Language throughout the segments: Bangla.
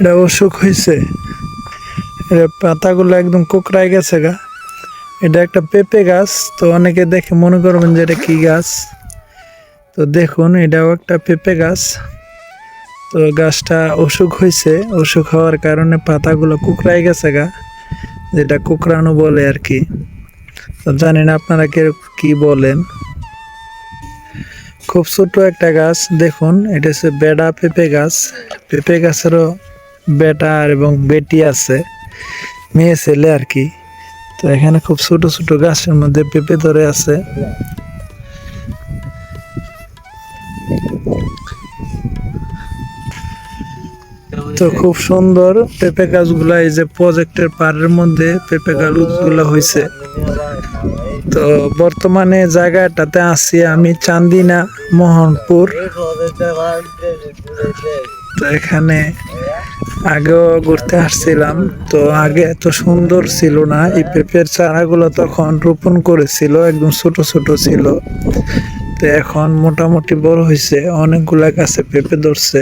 এটা অসুখ হয়েছে এটা পাতাগুলো একদম কোকড়ায় গেছে গা। এটা একটা পেঁপে গাছ, তো অনেকে দেখে মনে করবেন যে এটা কি গাছ। তো দেখুন, এটাও একটা পেঁপে গাছ। তো গাছটা অসুখ হয়েছে অসুখ হওয়ার কারণে পাতাগুলো কুকড়ায় গেছে গা, যেটা কুকড়ানো বলে আর কি। তো জানি না আপনারা কে কি বলেন। খুব ছোট একটা গাছ, দেখুন, এটা হচ্ছে বেডা পেঁপে গাছ। পেঁপে গাছেরও বেটা এবং বেটি আছে, মেয়ে, ছেলে আর কি। তো এখানে খুব ছোট ছোট গাছের মধ্যে পেঁপে ধরে আছে। তো খুব সুন্দর পেঁপে গাছগুলা এই যে প্রজেক্টের পাড়ের মধ্যে পেঁপে গাছগুলো হয়েছে। তো বর্তমানে জায়গাটাতে আছি আমি, চান্দিনা মোহনপুর। তো এখানে আগেও ঘুরতে আসছিলাম। তো আগে এত সুন্দর ছিল না, এই পেঁপের চারাগুলো তখন রোপণ করেছিল, একদম ছোট ছোট ছিল। তো এখন মোটামুটি বড় হয়েছে, অনেকগুলা গাছে পেঁপে ধরছে।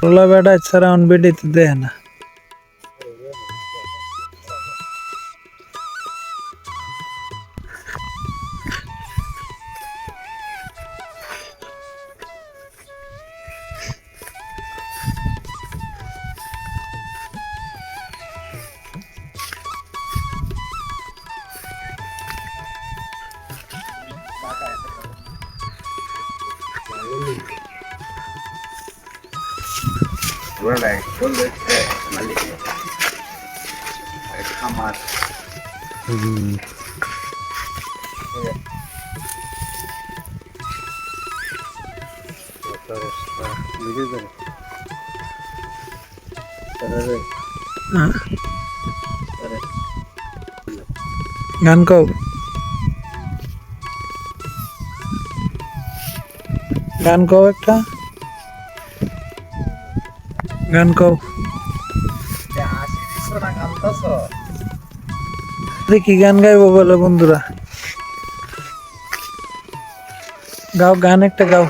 টোলা বেটা ছাড়া অন বেডিতে দেয় না। হ্যাঁ? গান কও গান কও একটা গান কও। দেখি গান গাইবো বলে বন্ধুরা? গাও গান একটা গাও।